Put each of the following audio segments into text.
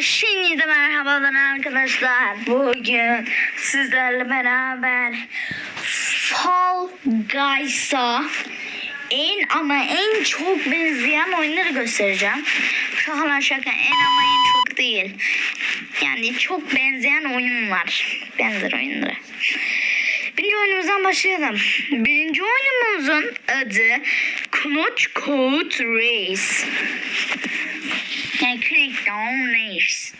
Şimdi de merhabalar arkadaşlar. Bugün sizlerle beraber Fall Guys'a en ama en çok benzeyen oyunları göstereceğim. An şaka en ama en çok değil. Yani çok benzeyen oyunlar. Benzer oyunları. Birinci oyunumuzdan başlayalım. Birinci oyunumuzun adı Knot Code Race. Crackdown Race.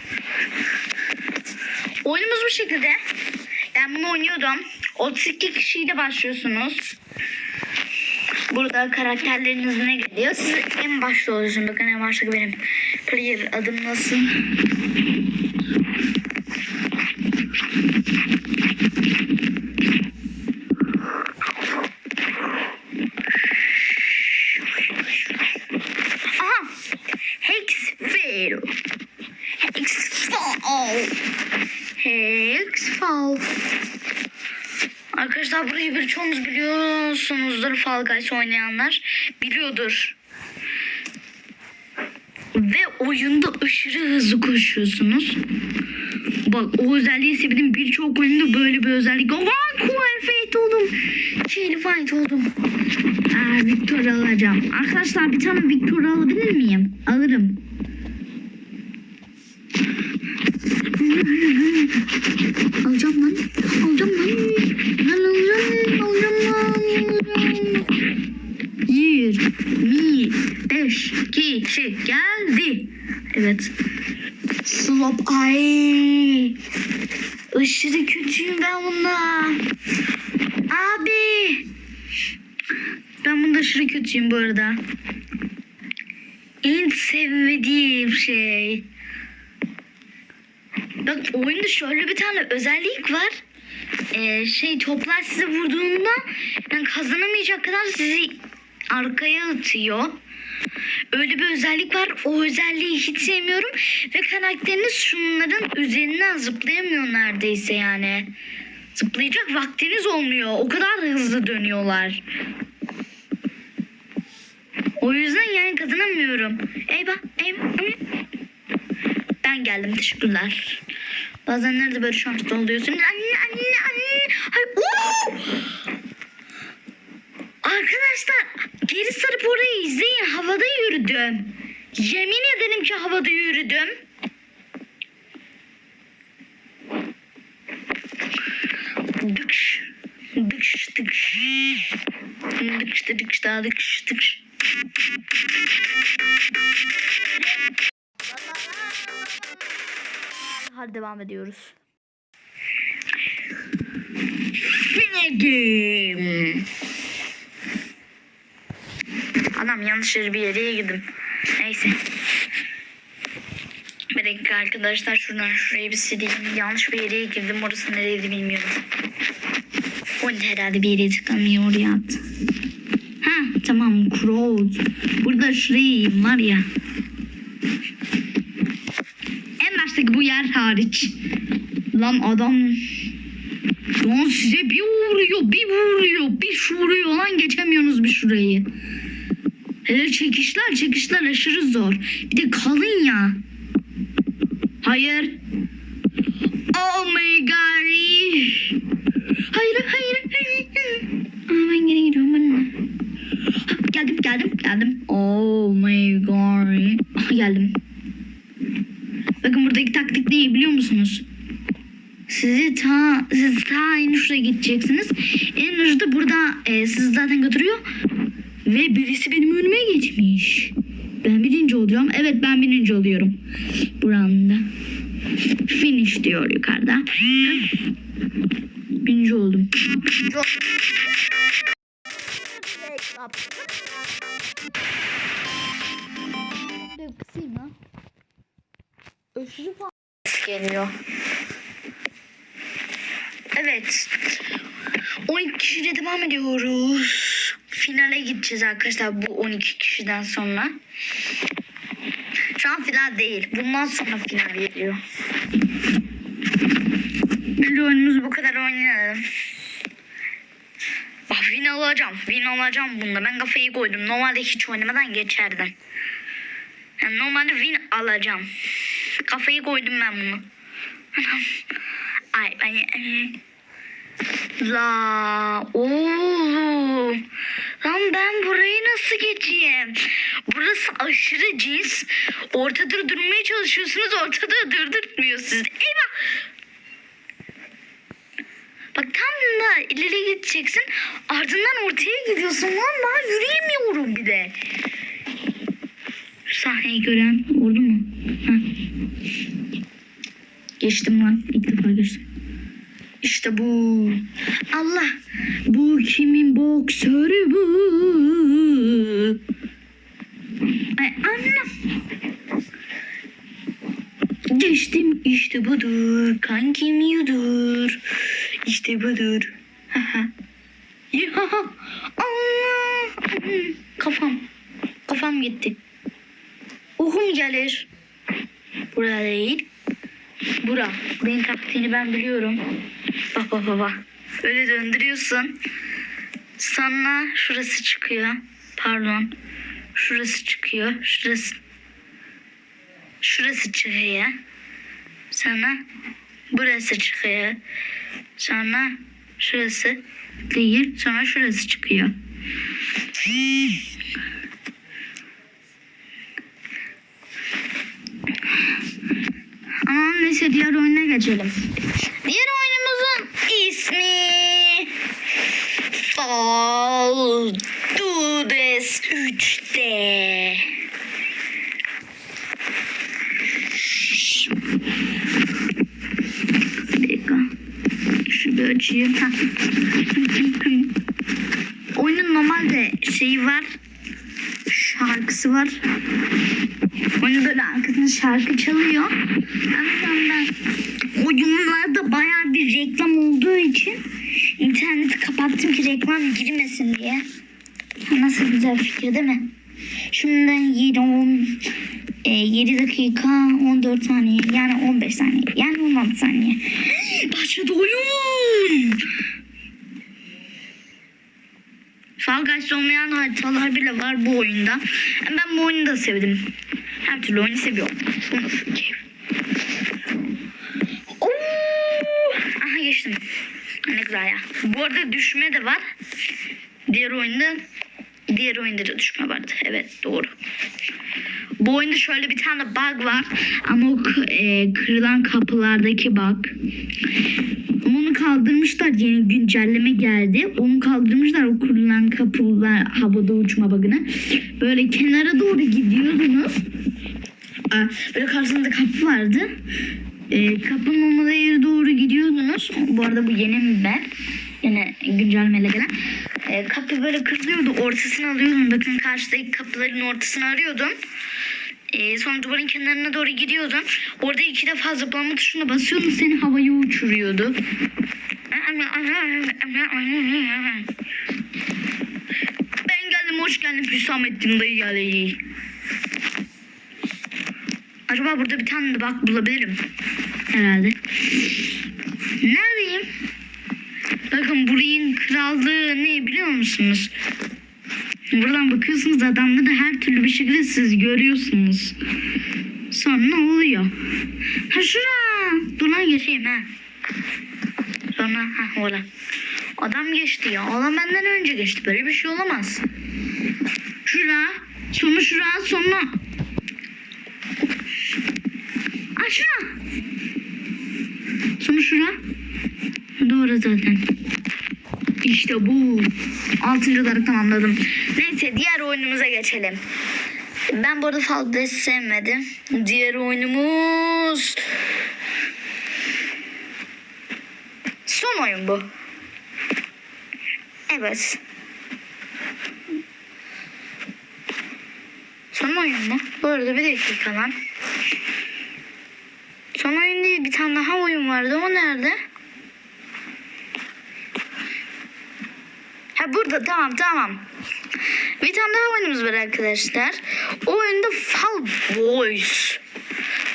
Oyunumuz bu şekilde. Ben bunu oynuyordum. 32 kişiyle başlıyorsunuz. Burada karakterleriniz ne geliyor? Siz en başta oluyorsunuz. Bakın en başta benim player adım nasıl? Arkadaşlar burayı birçoğunuz biliyorsunuzdur Fall Guys oynayanlar. Biliyordur. Ve oyunda aşırı hızlı koşuyorsunuz. Bak o özelliği sevdim. Birçok oyunda böyle bir özellik. Cool Fate oldum. Şeyli Fight oldum. Aa, Victor alacağım. Arkadaşlar bir tane Victor alabilir miyim? Alırım. Alacağım lan. Alacağım lan. Geldi. Evet. Slop ay. Aşırı kötüyüm ben bunda. Abi. Ben bunda aşırı kötüyüm bu arada. En sevmediğim şey. Bak oyunda şöyle bir tane özellik var. Ee, şey toplar size vurduğunda yani kazanamayacak kadar sizi arkaya atıyor. Öyle bir özellik var. O özelliği hiç sevmiyorum. Ve karakteriniz şunların üzerinden zıplayamıyor neredeyse yani. Zıplayacak vaktiniz olmuyor. O kadar hızlı dönüyorlar. O yüzden yani kazanamıyorum. Eyvah, eyvah. eyvah. Ben geldim teşekkürler. Bazen nerede böyle şanslı oluyorsunuz? Anne anne anne. Ay! Arkadaşlar geri sarıp orayı izleyin. Havada yürüdüm. Yemin ederim ki havada yürüdüm. Dıkş. Dıkş dıkş. Dıkş dıkş daha dıkş dıkş. Hadi devam ediyoruz. Game. Adam yanlış yere bir yere girdim. Neyse. Bir dakika arkadaşlar şuradan şurayı bir sileyim. Yanlış bir yere girdim. Orası nereydi bilmiyorum. O herhalde bir yere tıklamıyor oraya attı. Ha tamam Crows. Burada şurayı var ya. Bu yer hariç. Lan adam Lan size bir vuruyor, bir vuruyor, bir vuruyor lan geçemiyorsunuz bir şurayı. Hele çekişler, çekişler aşırı zor. Bir de kalın ya. Hayır. Oh my god. Hayır, hayır, hayır. Aa, ben geri gidiyorum ben. Geldim, geldim, geldim. Oh my god. Ah, geldim. Buradaki taktik ne biliyor musunuz? Sizi ta siz ta en uçta gideceksiniz. En uçta burada e, sizi zaten götürüyor. Ve birisi benim önüme geçmiş. Ben birinci olacağım. Evet ben birinci oluyorum. Buranda. Finish diyor yukarıda. Birinci oldum. Geliyor. Evet. 12 kişiyle devam ediyoruz. Finale gideceğiz arkadaşlar bu 12 kişiden sonra. Şu an final değil. Bundan sonra final geliyor. Bir oyunumuz bu kadar oynayalım. Bak win alacağım. Win alacağım bunda. Ben kafayı koydum. Normalde hiç oynamadan geçerdim. Yani normalde win alacağım. Kafayı koydum ben bunu. Ay ay. La oğlum. Lan ben burayı nasıl geçeyim? Burası aşırı cins. Ortada durmaya çalışıyorsunuz. Ortada durdurtmuyor sizi. Eyvah. Bak tam da ileri gideceksin. Ardından ortaya gidiyorsun. Lan ben yürüyemiyorum bir de. Sahneyi gören oldu mu? Heh. Geçtim lan. İlk defa geçtim. İşte bu. Allah. Bu kimin boksörü bu? Ay anlam. Geçtim işte budur. Kankim yudur. İşte budur. Haha. Ya Allah. Kafam. Kafam gitti. Uhum gelir. Burada değil. Bura. Benim taktiğini ben biliyorum. Bak bak bak. Öyle döndürüyorsun. Sonra şurası çıkıyor. Pardon. Şurası çıkıyor. Şurası. Şurası çıkıyor. Sonra burası çıkıyor. Sonra şurası değil. Sonra şurası çıkıyor. Ama neyse diğer oyuna geçelim. Diğer oyunumuzun ismi Fall Dudes 3D. Bir dakika. Şu bir açayım. Oyunun normalde şeyi var. Şarkısı var. Oyunun böyle arkasında şarkı çalıyor. Ama ben oyunlarda bayağı bir reklam olduğu için interneti kapattım ki reklam girmesin diye. Nasıl güzel fikir değil mi? Şimdiden 7, 10, e, 7 dakika 14 saniye yani 15 saniye yani 16 saniye. Başladı oyun. Fall Guys olmayan haritalar bile var bu oyunda. Ben bu oyunu da sevdim. Her türlü oyunu seviyorum. Bu nasıl keyif? Oo! Geçtim. Ne ya. Bu arada düşme de var. Diğer oyunda diğer oyunda da düşme vardı. Evet doğru. Bu oyunda şöyle bir tane bug var. Ama o e, kırılan kapılardaki bug. Onu kaldırmışlar. Yeni güncelleme geldi. Onu kaldırmışlar o kırılan kapılar havada uçma bug'ını. Böyle kenara doğru gidiyordunuz. Böyle karşınızda kapı vardı. Kapının olmadığı yere doğru gidiyordunuz. Bu arada bu yeni map. Yine güncellemeyle gelen. Ee, kapı böyle kırılıyordu. Ortasını alıyordun. Bakın karşıdaki kapıların ortasını arıyordun. Ee, sonra duvarın kenarına doğru gidiyordun. Orada iki defa zıplama tuşuna basıyordun. Seni havaya uçuruyordu. Ben geldim hoş geldin Hüsamettin dayı geldi. Acaba burada bir tane de bak bulabilirim. Herhalde. Neredeyim? Bakın burayın krallığı ne biliyor musunuz? Buradan bakıyorsunuz adamları her türlü bir şekilde siz görüyorsunuz. Sonra ne oluyor? Ha şura. Dur lan geçeyim ha. Sonra ha ola. Adam geçti ya. Adam benden önce geçti. Böyle bir şey olamaz. Şura. Sonra şura. Sonra Aa şura. Sonra şura. Doğru zaten. İşte bu. Altıncı olarak tamamladım. Neyse diğer oyunumuza geçelim. Ben bu arada Guys sevmedim. Diğer oyunumuz... Son oyun bu. Evet. Son oyun mu? Bu arada bir dakika lan. Son oyun bir tane daha oyun vardı. O nerede? Ha burada tamam tamam. Bir tane daha oyunumuz var arkadaşlar. O oyunda Fall Boys.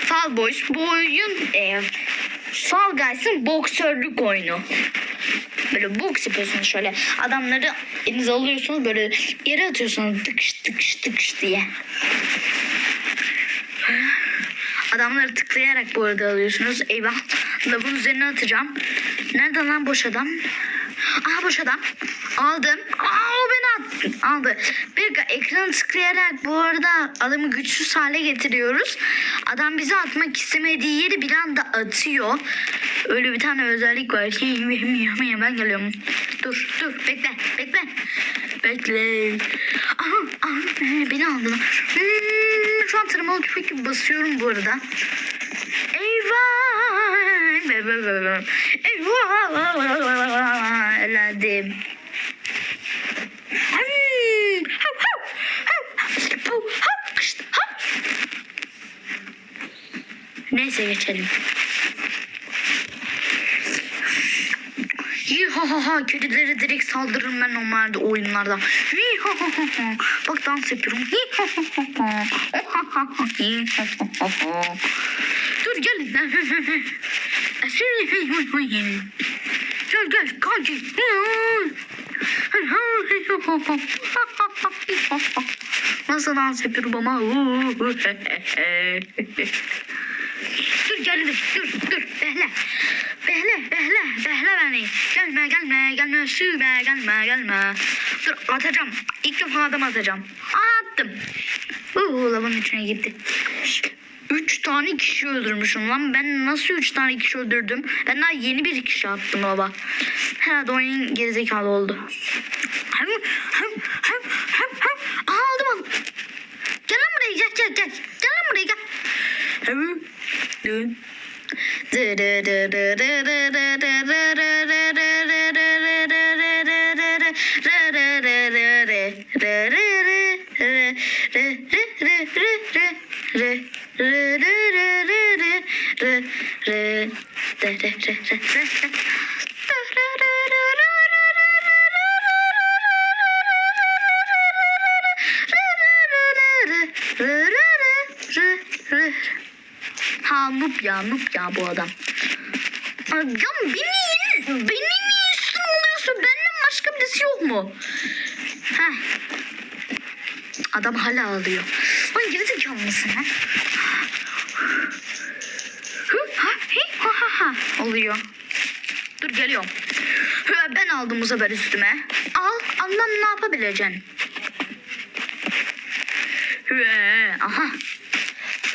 Fall Boys bu oyun e, Fall Guys'ın boksörlük oyunu. Böyle boks yapıyorsunuz şöyle. Adamları elinize alıyorsunuz böyle yere atıyorsunuz tıkış tıkış tıkış diye. Adamları tıklayarak bu arada alıyorsunuz. Eyvah. Lavın üzerine atacağım. Nerede lan boş adam? Aha boş adam. Aldım. Aa o beni attı. Aldı. Bir ekranı tıklayarak bu arada adamı güçsüz hale getiriyoruz. Adam bizi atmak istemediği yeri bir anda atıyor. Öyle bir tane özellik var. Ben geliyorum. Dur dur bekle bekle. Bekle. Aha, aha beni aldı. Hmm, şu an tırmalı tüfek gibi basıyorum bu arada. Eyvah. Be. Eyvah. Eladim. Neyse geçelim. Yihahaha kedileri direkt saldırırım ben normalde oyunlarda. Yihahaha. Bak dans yapıyorum. Yihahaha. Ohahaha. Yihahaha. Dur gel. Gel gel kanki. Nasıl dans yapıyorum ama. Geldim. Dur dur. Behle. Behle behle. Behle beni. Gelme gelme gelme. Sübe gelme gelme. Dur atacağım. İlk defa adam atacağım. Attım. Uuu lavın içine gitti. Üç tane kişi öldürmüşüm lan. Ben nasıl üç tane kişi öldürdüm? Ben daha yeni bir kişi attım baba. Herhalde oyun gerizekalı oldu. Hem, hem, hem, hem, hem. Aa, aldım aldım. Gel lan buraya gel gel gel. Gel lan buraya gel. Hem, dön. Ya noob ya bu adam. Ya beni, beni niye üstüne oluyorsun? Benden başka birisi yok mu? Heh. Adam hala ağlıyor. Lan gerizekalı mısın lan? Hı, ha, ha, ha, ha. Oluyor. Dur geliyorum. Hı, Ben aldım bu sefer üstüme. Al, almam ne yapabileceksin? Hı, aha.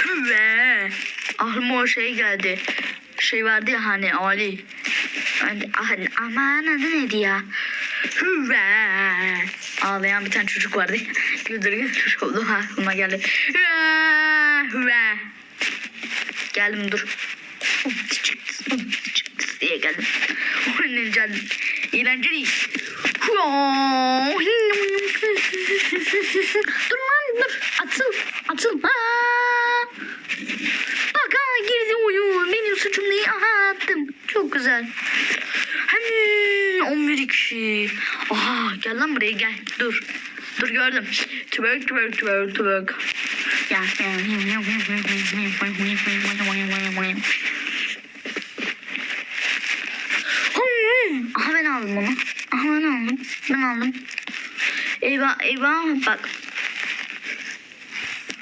Hüve. Aklıma o şey geldi. Şey vardı ya hani Ali. Hani, hani, aman adı neydi ya? Hüve. Ağlayan bir tane çocuk vardı. Güldür güldür oldu aklıma geldi. Hüve. Geldim dur. diye geldim. Oynayacağım. Eğlenceli. dur lan dur. Atıl. Atıl. Aa! Bak ha girdi oyun. Benim suçum değil. Aha attım. Çok güzel. Hmm, 11 kişi. Aha gel lan buraya gel. Dur. Dur gördüm. Twerk twerk twerk twerk. Gel. Aha ben aldım onu. Aha ben aldım. Ben aldım. Eyvah eyvah bak.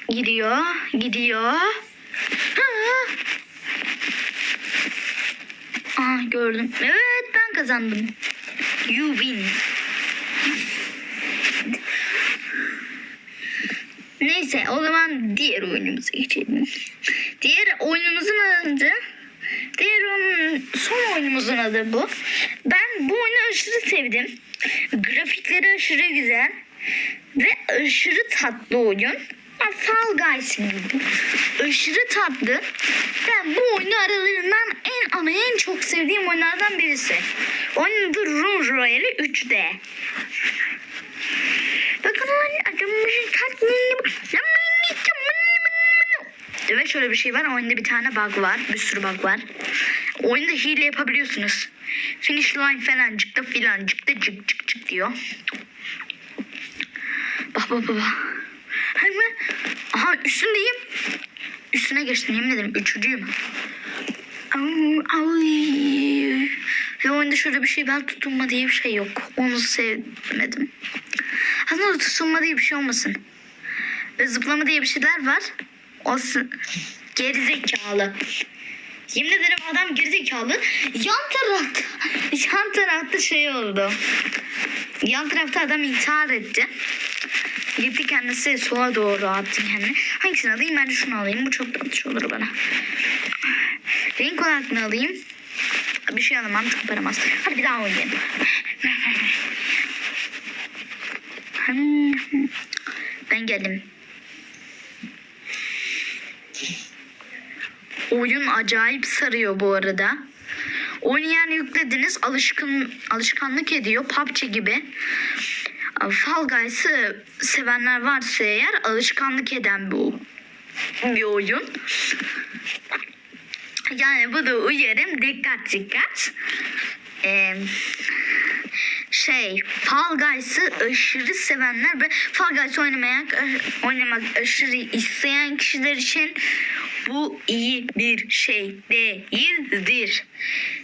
Gidiyor. Gidiyor. Ha. Aa gördüm. Evet ben kazandım. You win. Neyse o zaman diğer oyunumuza geçelim. Diğer oyunumuzun adı Diğer oyunun, son oyunumuzun adı bu. Ben bu oyunu aşırı sevdim. Grafikleri aşırı güzel. Ve aşırı tatlı oyun. Ya Fall Guys gibi. Aşırı tatlı. Ben bu oyunu aralarından en ama en çok sevdiğim oyunlardan birisi. Oyunun adı Rune Royale 3D. Bakın lan adamımızın tatlılığını ve şöyle bir şey var. Oyunda bir tane bug var. Bir sürü bug var. Oyunda hile yapabiliyorsunuz. Finish line falancıkta filancıkta cık cık cık diyor. Bak bak bak. Bak. Hemen. Aha üstündeyim. Üstüne geçtim yemin ederim. Üçüncüyüm. Ay. Ve oyunda şöyle bir şey ben tutunma diye bir şey yok. Onu sevmedim. Aslında tutunma diye bir şey olmasın. Ve zıplama diye bir şeyler var. O sı- Gerizekalı. Yemin ederim adam gerizekalı. Yan tarafta, yan tarafta şey oldu. Yan tarafta adam intihar etti. Gitti kendisi sola doğru attı kendini. Hangisini alayım? Ben de şunu alayım. Bu çok tatlı olur bana. Renk olarak ne alayım? Bir şey alamam çok param az. Hadi bir daha oynayalım. Ben geldim. Oyun acayip sarıyor bu arada. Oyunu yani yüklediniz alışkın alışkanlık ediyor PUBG gibi. Fall Guys'ı sevenler varsa eğer alışkanlık eden bu bir oyun. Yani bu da uyarım dikkat dikkat. Ee, şey Fall Guys'ı aşırı sevenler ve Fall Guys oynamayan, oynamak aşırı isteyen kişiler için bu iyi bir şey değildir.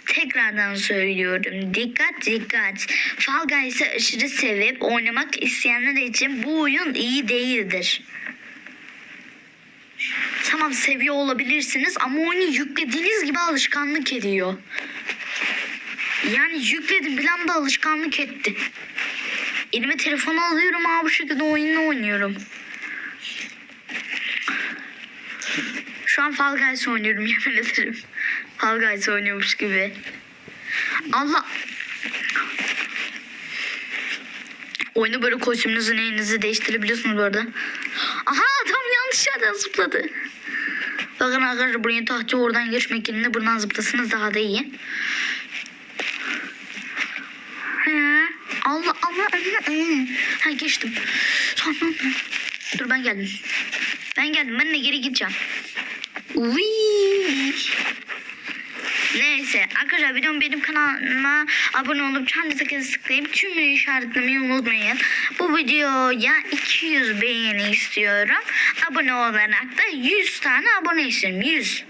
Tekrardan söylüyorum. Dikkat dikkat. Fall Guys'ı aşırı sevip oynamak isteyenler için bu oyun iyi değildir. Tamam seviyor olabilirsiniz ama oyunu yüklediğiniz gibi alışkanlık ediyor. Yani yükledim bir anda alışkanlık etti. Elime telefonu alıyorum abi bu şekilde oyunu oynuyorum. An Fall Guys oynuyorum yemin ederim. Fall Guys oynuyormuş gibi. Allah. Oyunu böyle kostümünüzü neyinizi değiştirebiliyorsunuz bu arada. Aha adam yanlış yerden zıpladı. Bakın arkadaşlar buraya tahtı oradan geçmek yerine buradan zıplasanız daha da iyi. Allah Allah Allah. Ha geçtim. Sonra Dur ben geldim. Ben geldim. Ben de geri gideceğim. Uy. Neyse arkadaşlar videom benim kanalıma abone olup çan tıklayıp tüm işaretlemeyi unutmayın. Bu videoya 200 beğeni istiyorum. Abone olarak da 100 tane abone istiyorum. 100.